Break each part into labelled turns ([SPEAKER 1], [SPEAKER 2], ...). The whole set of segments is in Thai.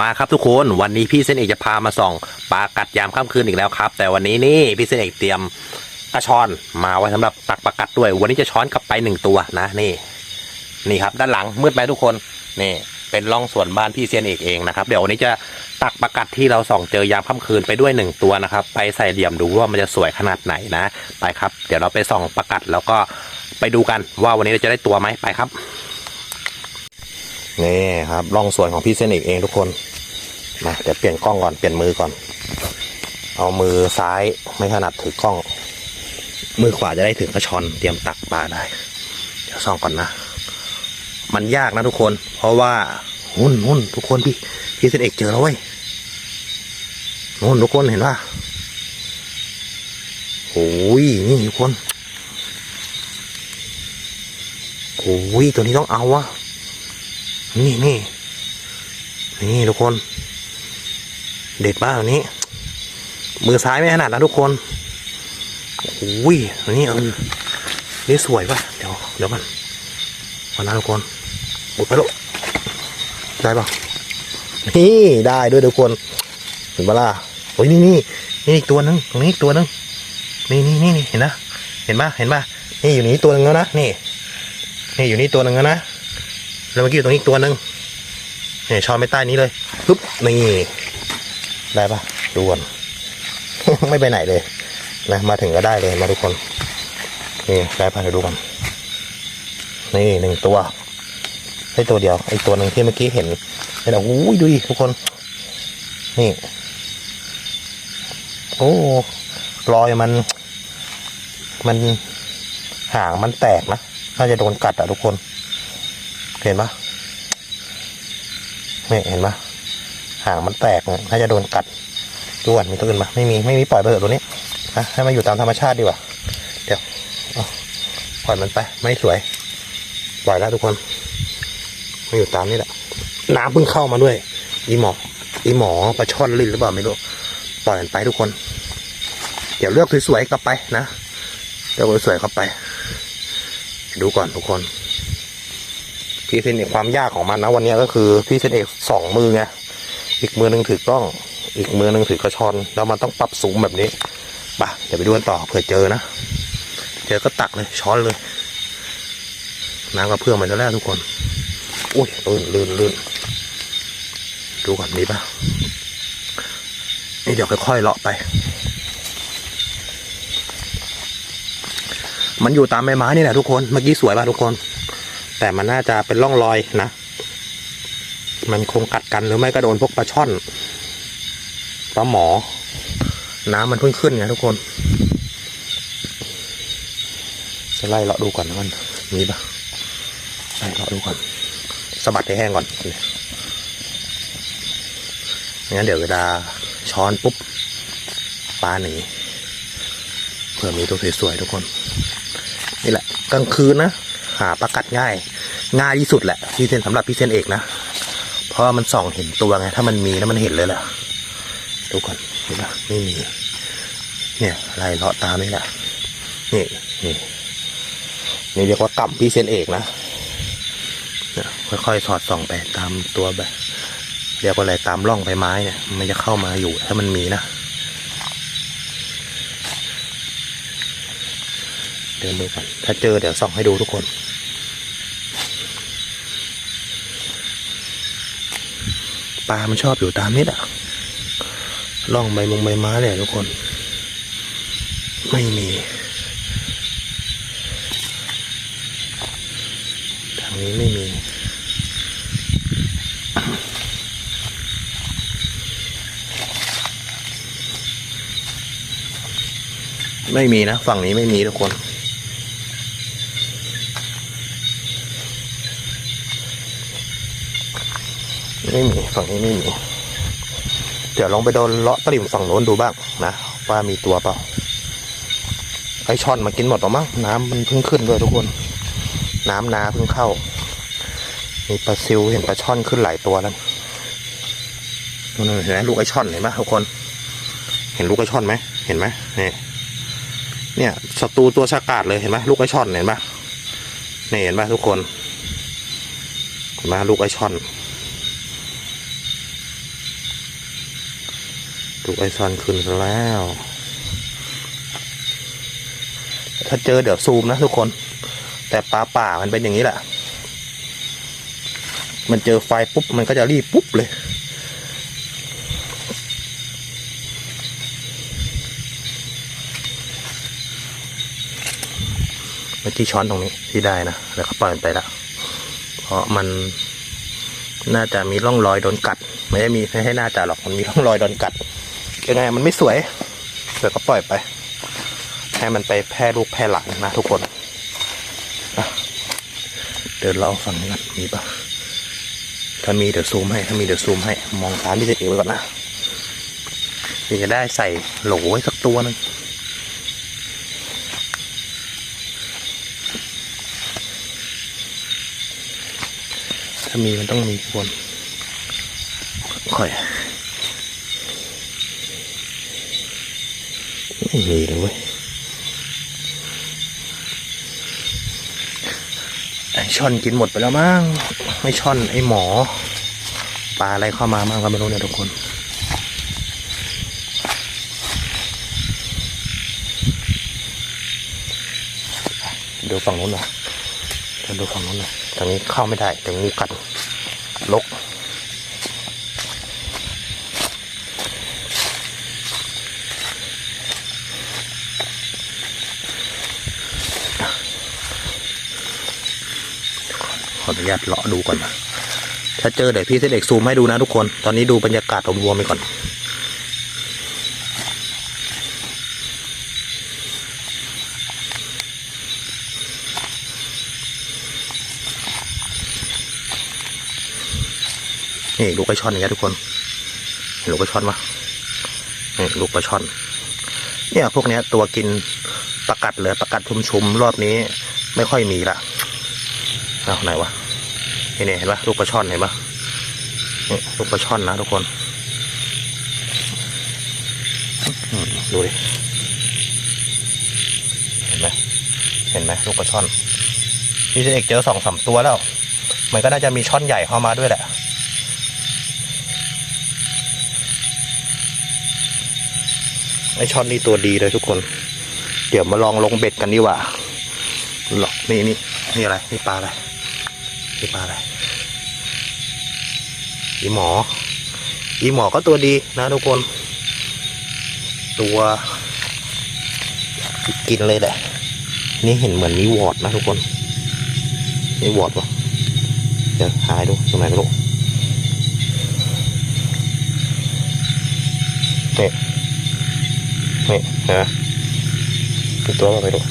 [SPEAKER 1] มาครับทุกคนวันนี้พี่เส้นเอกจะพามาส่องปลากัดยามค่ำคืนอีกแล้วครับ แต่วันนี้นี่พี่เส้นเอกเตรียมกระชอนมาไว้สำหรับตักปลากัดด้วย วันนี้จะช้อนกลับไปหนึ่งตัวนะนี่ นี่ครับด้านหลังมืดไหมทุกคนนี่ เป็นร่องสวนบ้านพี่เซียนเอกเองนะครับเดี๋ยววันนี้จะตักปลากัดที่เราส่องเจอยามค่ำคืนไปด้วยหนึ่งตัวนะครับ ไปใส่เหลี่ยมดูว่ามันจะสวยขนาดไหนนะ ไปครับ เดี๋ยวเราไปส่องปลากัดแล้วก็ไปดูกันว่าวันนี้เราจะได้ตัวไหมไปครับ นี่ครับร่องสวนของพี่เซนเอกเองทุกคนมาเดี๋ยวเปลี่ยนกล้องก่อนเปลี่ยนมือก่อน เอามือซ้ายไม่ถนัดถือกล้อง มือขวาจะได้ถือกระชอนเตรียมตักปลาได้ เดี๋ยวส่องก่อนนะ มันยากนะทุกคน เพราะว่าหุ่นหุ่นทุกคนพี่พี่เซนเอกเจอแล้วเว้ยหุ่นทุกคนเห็นป่ะโอ้ยนี่ทุกคนโอ้ยตัวนี้ต้องเอาวะ นี่นี่นี่ทุกคน เด็ดมากตัวนี้ มือซ้ายไม่ถนัดนะทุกคนโอ้ยตัวนี้เออนี่สวยป่ะ เดี๋ยวเดี๋ยวมันวันนั้นทุกคนบุดไปลูกได้ปะนี่ได้ด้วยทุกคนเห็นปะล่ะโอ้ยนี่นี่นี่อีกตัวหนึงตรงนี้อีกตัวหนึงนี่นี่นี่เห็นนะเห็นปะเห็นปะนี่อยู่นี่ตัวหนึงแล้วนะนี่นี่อยู่นี่ตัวหนึงแล้วนะ แล้วเมื่อกี้อยู่ตรงนี้อีกตัวหนึงนี่ช้อนไปใต้นี้เลยปึ๊บนี่ได้ปะดูก่อนไม่ไปไหนเลยนะมาถึงก็ได้เลยมาทุกคนนี่ได้ปะเดี๋ยวดูก่อนนี่หนึ่งตัวได้ตัวเดียวไอ้ตัวหนึ่งที่เมื่อกี้เห็นเห็นอะโอ้ยดูดิทุกคน นี่ โอ้รอยมัน มันหางมันแตกนะน่าจะโดนกัดอะทุกคน เห็นปะนี่เห็นปะหางมันแตกเนี่ยน่าจะโดนกัดด้วนมีตัวอื่นปะไม่มีไม่มีปล่อยไปเถอะตัวนี้นะให้มันอยู่ตามธรรมชาติดีกว่าเดี๋ยวปล่อยมันไป ไม่สวย ปล่อยแล้วทุกคนมาอยู่ตามนี่แหละ น้ำเพิ่งเข้ามาด้วย อีหมออีหมอปลาช่อนลิ้นหรือเปล่าไม่รู้ปล่อยมันไปทุกคน เดี๋ยวเลือกสวยๆกลับไปนะเลือกสวยๆเข้าไป ดูก่อนทุกคน พี่เซนเอกความยากของมันนะวันนี้ก็คือพี่เซนเอกสองมือไงอีกมือหนึ่งถือกล้อง อีกมือหนึ่งถือกระชอนแล้วมันต้องปรับสูงแบบนี้ไปะเดี๋ยวไปดูกันต่อเผื่อเจอนะเจอก็ตักเลยช้อนเลยน้ำกระเพื่อมมันจะแล้วทุกคนอุ้ยลื่นลื่นลื่นดูก่อนมีปะนี่เดี๋ยวค่อยๆเลาะไป มันอยู่ตามใบไม้นี่แหละทุกคน เมื่อกี้สวยป่ะทุกคน แต่มันน่าจะเป็นร่องรอยนะ มันคงกัดกันหรือไม่ก็โดนพวกปลาช่อนปลาหมอ น้ำมันเพิ่งขึ้นไงทุกคน จะไล่เลาะดูก่อนนะมันมีปะไล่เลาะดูก่อนสะบัดให้แห้งก่อนงั้นเดี๋ยวเวลาช้อนปุ๊บปลาหนีเผื่อมีตัวสวยๆทุกคน นี่แหละกลางคืนนะ หาปลากัดง่าย ง่ายที่สุดแหละพี่เซนสำหรับพี่เซนเอกนะเพราะมันส่องเห็นตัวไงถ้ามันมีแล้วมันเห็นเลยแหละดูก่อนเห็นปะไม่มี เนี่ยไล่เลาะตามนี่แหละนี่นี่นี่เรียกว่ากำพี่เซนเอกนะค่อยๆสอดส่องไปตามตัวแบบเรียกว่าอะไรตามร่องใบไม้เนี่ย มันจะเข้ามาอยู่ถ้ามันมีนะเดินดูก่อนถ้าเจอเดี๋ยวส่องให้ดูทุกคน ปลามันชอบอยู่ตามนี้แหละร่องใบมงใบไม้เนี่ยทุกคน ไม่มี ทางนี้ไม่มี ไม่มีนะ ฝั่งนี้ไม่มีทุกคน ไม่มีฝั่งนี้ไม่มี เดี๋ยวลองไปโดนเลาะตลิ่มฝั่งโน้นดูบ้างนะว่ามีตัวเปล่าไอช่อนมากินหมดหรอมั้งน้ำมันเพิ่งขึ้นด้วยทุกคน น้ำนาเพิ่งเข้า มีปลาซิวเห็นปลาช่อนขึ้นหลายตัวแล้วนู่เห็นไหมลูกไอช่อนเห็นไหมทุกคน เห็นลูกไอช่อนไหมเห็นไหมนี่เนี่ยศัตรูตัวชากาดเลยเห็นไหมลูกไอช่อนเห็นไหมนี่เห็นไหมทุกคนเห็นไหมลูกไอช่อน ลูกไอซอนขึ้นแล้ว ถ้าเจอเดี๋ยวซูมนะทุกคน แต่ปลาป่ามันเป็นอย่างนี้แหละ มันเจอไฟปุ๊บ มันก็จะรีบปุ๊บเลยเมื่อกี้ช้อนตรงนี้ที่ได้นะแล้วก็ปล่อยมันไปละเพราะมันน่าจะมีร่องรอยโดนกัด ไม่ได้มีไม่ให้น่าจะหรอกมันมีร่องรอยโดนกัด ยังไงมันไม่สวยเดี๋ยวก็ปล่อยไป ให้มันไปแพร่ลูกแพร่หลานนะทุกคนอะเดินเราฝั่งนี้กันมีปะถ้ามีเดี๋ยวซูมให้ ถ้ามีเดี๋ยวซูมให้ มองตามที่จะเอวไว้ก่อนนะเดี๋ยวจะได้ใส่โหลไว้สักตัวหนึงถ้ามีมันต้องมีคนค่อย ไม่มีเลยเว้ยไอช่อนกินหมดไปแล้วมั้งไม่ช่อนไอหมอปลาอะไรเข้ามามั่งก็ไม่รู้เนี่ยทุกคนดูฝั่งนู้นหน่อยเดินดูฝั่งนู้นหน่อยทางนี้เข้าไม่ได้แต่งูกัดลก ออนุญาตเลาะดูก่อนนะถ้าเจอเดี๋ยวพี่เสด็จซูมให้ดูนะทุกคน ตอนนี้ดูบรรยากาศรวมๆไปก่อน นี่ลูกปลาช่อนอย่างเงี้ยทุกคนเห็นลูกปลาช่อนปะนี่ลูกปลาช่อน เนี่ยพวกเนี้ยตัวกินประกัดเลยประกัดชุมๆรอบนี้ไม่ค่อยมีละ อาไหนวะนี่เนี่ยเห็นปะลูกปลาช่อนเห็นปะนี่ลูกปลาช่อนนะทุกคนอืมดูดิเห็นไหมเห็นไหมลูกปลาช่อนพี่เอกเจอสองสามตัวแล้ว มันก็น่าจะมีช่อนใหญ่เข้ามาด้วยแหละไอช่อนนี่ตัวดีเลยทุกคน เดี๋ยวมาลองลงเบ็ดกันดีกว่าหรอกนี่นี่นี่อะไรนี่ปลาอะไร นี่ปลาอะไรอีหมอ อีหมอก็ตัวดีนะทุกคน ตัวกินเลยแหละ นี่เห็นเหมือนมีวอดนะทุกคนมีวอดปะเดี๋ยวหายดูตรงไหนไม่รู้นี่นี่เห็นไหมเป็นตัวอะไรไม่รู้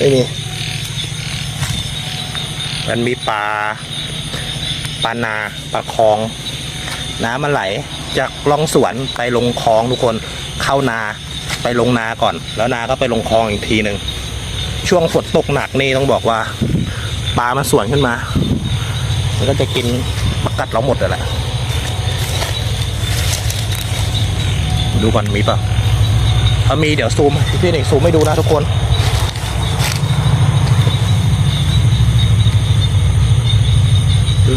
[SPEAKER 1] ไม่มี มันมีปลาปลานาปลาคลอง น้ำมันไหลจากลองสวนไปลงคลองทุกคนเข้านาไปลงนาก่อน แล้วนาก็ไปลงคลองอีกทีหนึ่งช่วงฝนตกหนักนี่ต้องบอกว่าปลามันสวนขึ้นมามันก็จะกินประกัดเราหมดเลยแหละดูก่อนมีปะถ้ามีเดี๋ยวซูมพี่เด็กซูมให้ดูนะทุกคน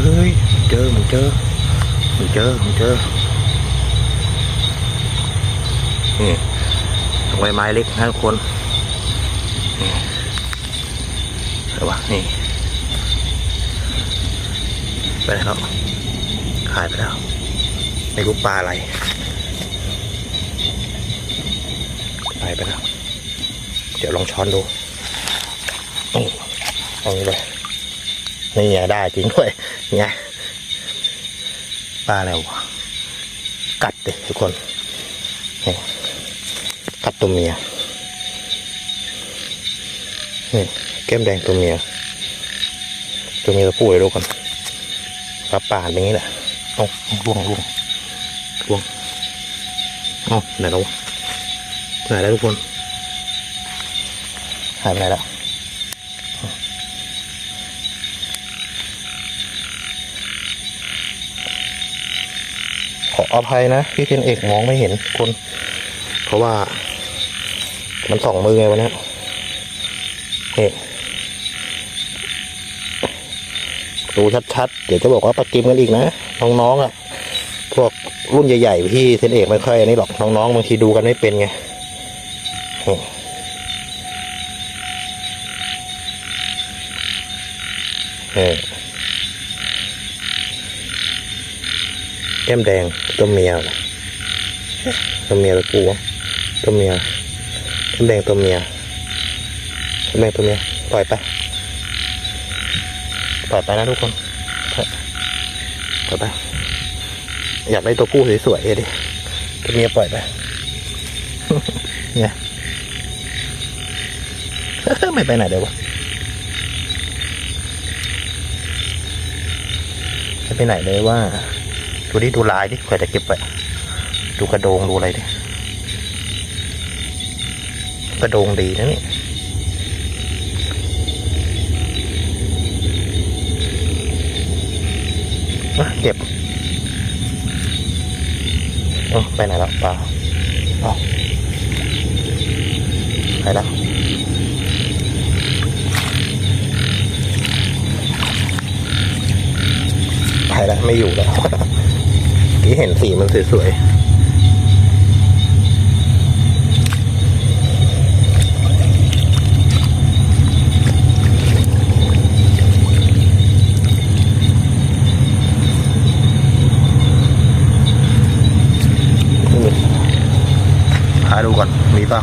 [SPEAKER 1] เฮ้ยมันเจอมันเจอมันเจอมันเจอนี่ตรงใบไม้เล็กนะทุกคนอะไรวะนี่ไปแล้วหายไปแล้วไม่รู้ปลาอะไรหายไปแล้วเดี๋ยวลองช้อนดูนี่เอาองนี้เลยนี่ได้จริงด้วย ไงปลาอะไรวะกัดดิทุกคนนี่กัดตัวเมียนี่แก้มแดงตัวเมียตัวเมียตัวผู้เลยดูกันปลาป่านอย่างนี้แหละเอาล่วงล่วงล่วงเอาไหนแล้วไหนแล้วทุกคนหายไปไหนแล้ว อภัยนะพี่เทนเอกมองไม่เห็นคนเพราะว่า มันสองมือไงวันนี้นี่ดูชัดๆ เดี๋ยวจะบอกว่าปลากิมกันอีกนะ น้องๆอะ พวกรุ่นใหญ่ๆพี่เทนเอกไม่ค่อยอันนี้หรอก น้องๆบางทีดูกันไม่เป็นไงนี่นี่ แก้มแดงตัวเมียตัวเมียตัวกูตัวเมียแก้มแดงตัวเมียแก้มแดงตัวเมียปล่อยไปปล่อยไปนะทุกคนปล่อยไปอยากได้ตัวผู้สวยๆดิตัวเมียปล่อยไปเนี่ยไม่ไปไหนเลยวะไม่ไปไหนเลยว่า ดูดิดูลายดิใครจะเก็บไปดูกระโดงดูอะไรดิกระโดงดีนะนี่เก็บเอ้าไปไหนแล้วปลาอ้าไปแล้วไปแล้วไม่อยู่แล้ว ที่เห็นสีมันสวยๆหาดูก่อน มีเปล่า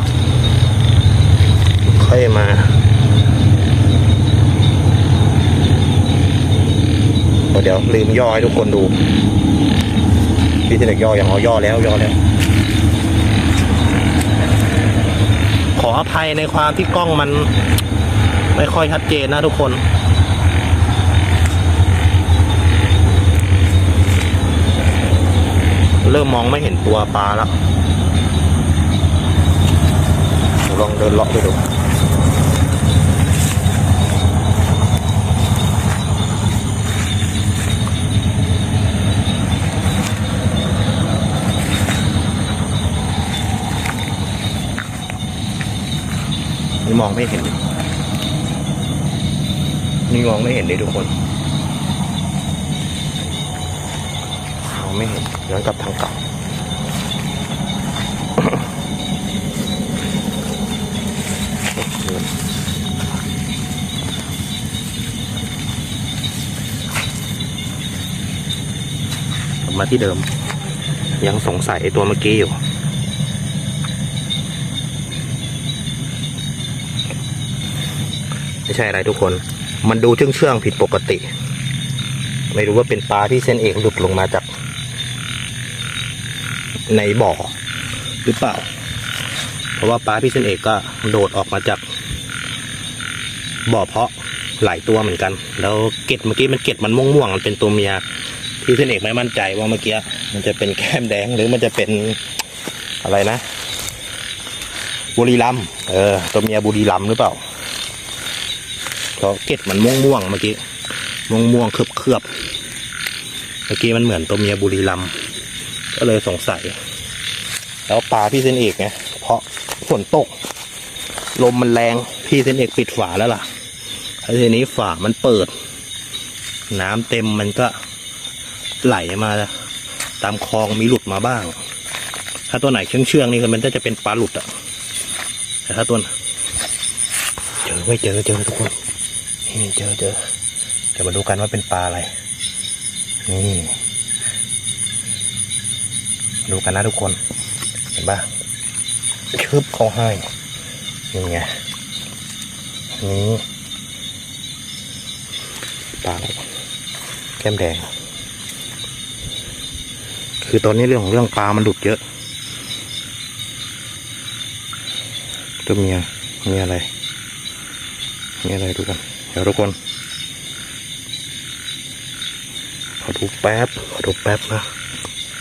[SPEAKER 1] ค่อยมาเดี๋ยวลืมย่อให้ทุกคนดู พี่เทเล็กย่ออย่างเอาย่อแล้วย่อแล้ว ขออภัยในความที่กล้องมัน ไม่ค่อยชัดเจนนะทุกคนเริ่มมองไม่เห็นตัวปลาแล้วลองเดินเลาะไปดู นี่มองไม่เห็น นี่มองไม่เห็นเลยทุกคนมองไม่เห็นย้อนกลับทางเก่ากลับมาที่เดิม ยังสงสัยไอ้ตัวเมื่อกี้อยู่ ไม่ใช่อะไรทุกคน มันดูเชื่องเชื่องๆผิดปกติ ไม่รู้ว่าเป็นปลาที่เส้นเอกหลุดลงมาจาก ในบ่อหรือเปล่า เพราะว่าปลาพี่เส้นเอกก็โดดออกมาจาก บ่อเพาะหลายตัวเหมือนกัน แล้วเกล็ดเมื่อกี้มันเกล็ดมันม่วงๆมันเป็นตัวเมียพี่เส้นเอกไม่มั่นใจว่าเมื่อกี้มันจะเป็นแก้มแดงหรือมันจะเป็นอะไรนะบุรีรัมเออตัวเมียบุรีรัมหรือเปล่า เพราะเก็ดมันม่วงม่วงเมื่อกี้ม่วงม่วงเคลือบเคลือบเมื่อกี้มันเหมือนตัวเมียบุรีรัมก็เลยสงสัย แล้วปลาพี่เส้นเอกไงเพราะฝนตก ลมมันแรงพี่เส้นเอกปิดฝาแล้วล่ะแล้วทีนี้ฝามันเปิด น้ำเต็มมันก็ไหลมาตามคลองมีหลุดมาบ้าง ถ้าตัวไหนเชื่องเชื่องนี่มันก็จะเป็นปลาหลุดอะแต่ถ้าตัวเจอไม่เจอเจอทุกคน นี่เจอเจอเดี๋ยวมาดูกันว่าเป็นปลาอะไร นี่ ดูกันนะทุกคน เห็นปะชืบเขาให้ นี่ไง นี่ปลาอะไรแก้มแดง คือตอนนี้เรื่องของเรื่องปลามันหลุดเยอะ ตัวเมียมีอะไรนี่อะไรดูกัน เดี๋ยวทุกคน ขอดูแป๊บ ขอดูแป๊บนะ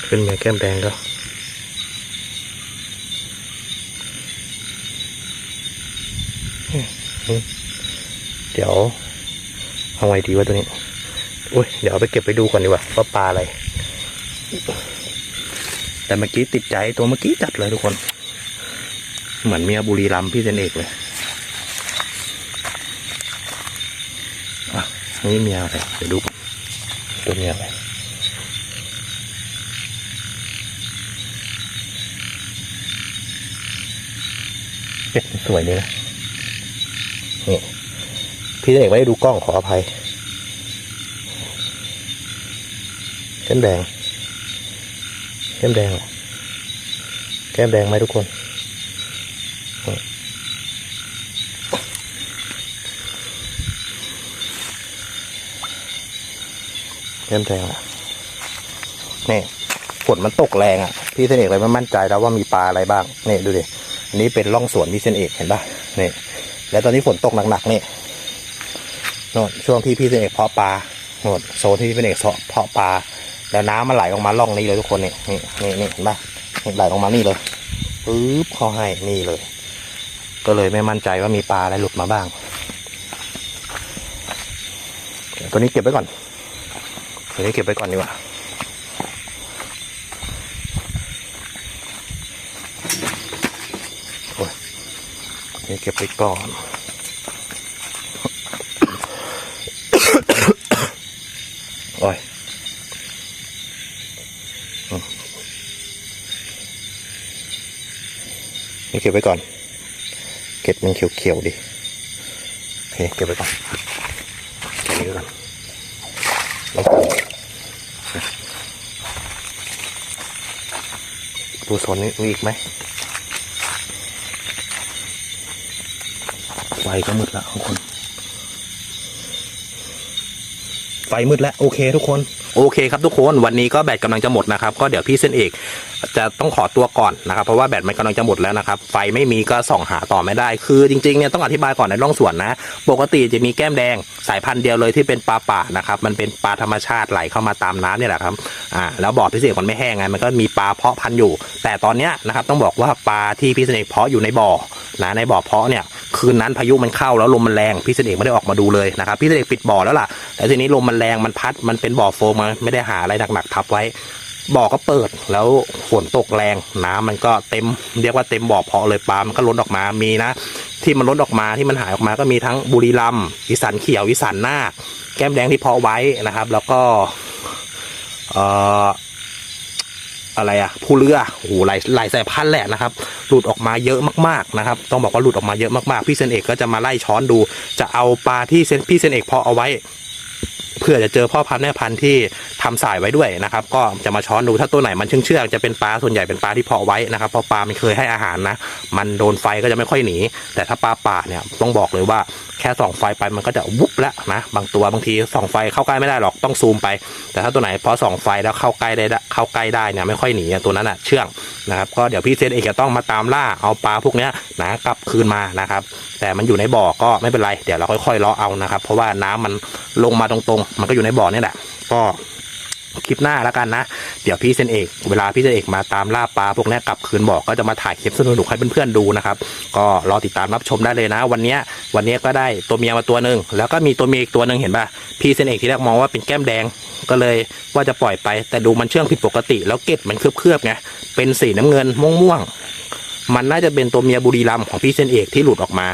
[SPEAKER 1] ขึ้นมาแก้มแดงก็เดี๋ยวเอาไงดีวะตัวนี้ อุ้ย เดี๋ยวเอาไปเก็บไปดูก่อนดีกว่าว่าปลาอะไร แต่เมื่อกี้ติดใจตัวเมื่อกี้จัดเลยทุกคน เหมือนเมียบุรีรัมพี่เซนเอกเลย นี่เมียอะไรเดี๋ยวดูตัวเมียอะไรเป็ดสวยเลยนะนี่พี่เอกไม่ได้ดูกล้องขออภัยแก้มแดงแก้มแดงแก้มแดงไหมทุกคน แก้มแดงอะนี่ฝนมันตกแรงอะ พี่เสนเอกเลยไม่มั่นใจแล้วว่ามีปลาอะไรบ้างนี่ดูดิอันนี้เป็นร่องสวนพี่เสนเอกเห็นปะนี่แล้วตอนนี้ฝนตกหนักๆนี่โน่นช่วงที่พี่เสนเอกเพาะปลาโน่นโซนที่พี่เสนเอกเพาะปลาแล้วน้ำมันไหลออกมาร่องนี้เลยทุกคนนี่นี่นี่นี่เห็นปะนี่ไหลออกมานี่เลยปึ๊บเขาให้นี่เลย ก็เลยไม่มั่นใจว่ามีปลาอะไรหลุดมาบ้างตัวนี้เก็บไว้ก่อน ตัวนี้เก็บไว้ก่อนดีกว่าโอ้ยนี่เก็บไว้ก่อนโอ้ยนี่เก็บไว้ก่อน เก็บมันเขียวๆดิ โอเค เก็บไว้ก่อนเก็บไว้ก่อน แล้วก็ ดูโซนนี้มีอีกไหมไฟก็มืดแล้วทุกคน ไฟมืดแล้วโอเคทุกคน โอเคครับทุกคนวันนี้ก็แบตกำลังจะหมดนะครับ ก็เดี๋ยวพี่เส้นเอก จะต้องขอตัวก่อนนะครับ เพราะว่าแบตมันกำลังจะหมดแล้วนะครับ ไฟไม่มีก็ส่องหาต่อไม่ได้ คือจริงๆเนี่ยต้องอธิบายก่อนในร่องสวนนะ ปกติจะมีแก้มแดงสายพันธุ์เดียวเลยที่เป็นปลาป่านะครับ มันเป็นปลาธรรมชาติไหลเข้ามาตามน้ำเนี่ยแหละครับ อ่า แล้วบ่อพิเศษมันไม่แห้งไง มันก็มีปลาเพาะพันธุ์อยู่ แต่ตอนเนี้ยนะครับต้องบอกว่าปลาที่พี่เสน่ห์เพาะอยู่ในบ่อนะในบ่อเพาะเนี่ยคืนนั้นพายุมันเข้าแล้วลมมันแรงพี่เสน่ห์ไม่ได้ออกมาดูเลยนะครับพี่เสน่ห์ปิดบ่อแล้วล่ะแต่ทีนี้ลมมันแรงมันพัดมันเป็นบ่อโฟมมันไม่ได้หาอะไรหนักๆทับไว้ บ่อก็เปิดแล้วฝนตกแรงน้ำมันก็เต็มเรียกว่าเต็มบ่อเพาะเลยปลามันก็ล้นออกมามีนะ ที่มันล้นออกมาที่มันหายออกมาก็มีทั้งบุรีรัมย์อีสานเขียวอีสานนาคแก้มแดงที่เพาะไว้นะครับ แล้วก็เอ่ออะไรอะผู้เรือโอ้โหหลายหลายสายพันธุ์แหละนะครับ หลุดออกมาเยอะมากๆนะครับ ต้องบอกว่าหลุดออกมาเยอะมากๆ พี่เซนเอกก็จะมาไล่ช้อนดู จะเอาปลาที่เซนพี่เซนเอกเพาะเอาไว้ เพื่อจะเจอพ่อพันธุ์แม่พันธุ์ที่ทำสายไว้ด้วยนะครับ ก็จะมาช้อนดูถ้าตัวไหนมันเชื่องเชื่องๆจะเป็นปลาส่วนใหญ่เป็นปลาที่เพาะไว้นะครับเพราะปลามันเคยให้อาหารนะ มันโดนไฟก็จะไม่ค่อยหนี แต่ถ้าปลาป่าเนี่ยต้องบอกเลยว่า แค่ส่องไฟไปมันก็จะวุบแล้วนะบางตัวบางทีส่องไฟเข้าใกล้ไม่ได้หรอกต้องซูมไป แต่ถ้าตัวไหนพอส่องไฟแล้วเข้าใกล้ได้เข้าใกล้ได้เนี่ยไม่ค่อยหนีตัวนั้นอะเชื่องนะครับก็เดี๋ยวพี่เซนเอกจะต้องมาตามล่าเอาปลาพวกนี้นะกลับคืนมานะครับแต่มันอยู่ในบ่อก็ไม่เป็นไรเดี๋ยวเราค่อยๆล้อเอานะครับเพราะว่าน้ำมันลงมาตรงๆ มันก็อยู่ในบ่อนี่แหละก็ คลิปหน้าแล้วกันนะ เดี๋ยวพี่เซนเอกเวลาพี่เซนเอกมาตามล่าปลาพวกนี้กลับคืนบอกก็จะมาถ่ายคลิปสนุกๆให้เพื่อนๆดูนะครับ ก็รอติดตามรับชมได้เลยนะ วันนี้วันนี้ก็ได้ตัวเมียมาตัวหนึ่งแล้วก็มีตัวเมียอีกตัวหนึ่งเห็นป่ะพี่เซนเอกที่แรกมองว่าเป็นแก้มแดงก็เลยว่าจะปล่อยไป แต่ดูมันเชื่องผิดปกติ แล้วเกล็ดมันเคลือบๆไงเป็นสีน้ำเงินม่วงๆ มันน่าจะเป็นตัวเมียบุรีรัมของพี่เซนเอกที่หลุดออกมา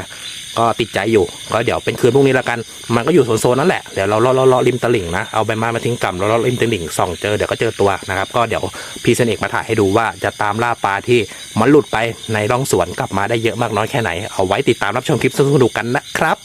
[SPEAKER 1] ก็ติดใจอยู่ ก็เดี๋ยวเป็นคืนพรุ่งนี้ละกัน มันก็อยู่โซนๆนั่นแหละ เดี๋ยวเราเลาะเลาะริมตลิ่งนะ เอาใบไม้มาทิ้งก่ำแล้วเลาะริมตลิ่งส่องเจอเดี๋ยวก็เจอตัวนะครับ ก็เดี๋ยวพี่เซนเอกมาถ่ายให้ดูว่าจะตามล่าปลาที่มันหลุดไปในร่องสวนกลับมาได้เยอะมากน้อยแค่ไหน เอาไว้ติดตามรับชมคลิปสนุกกันนะครับ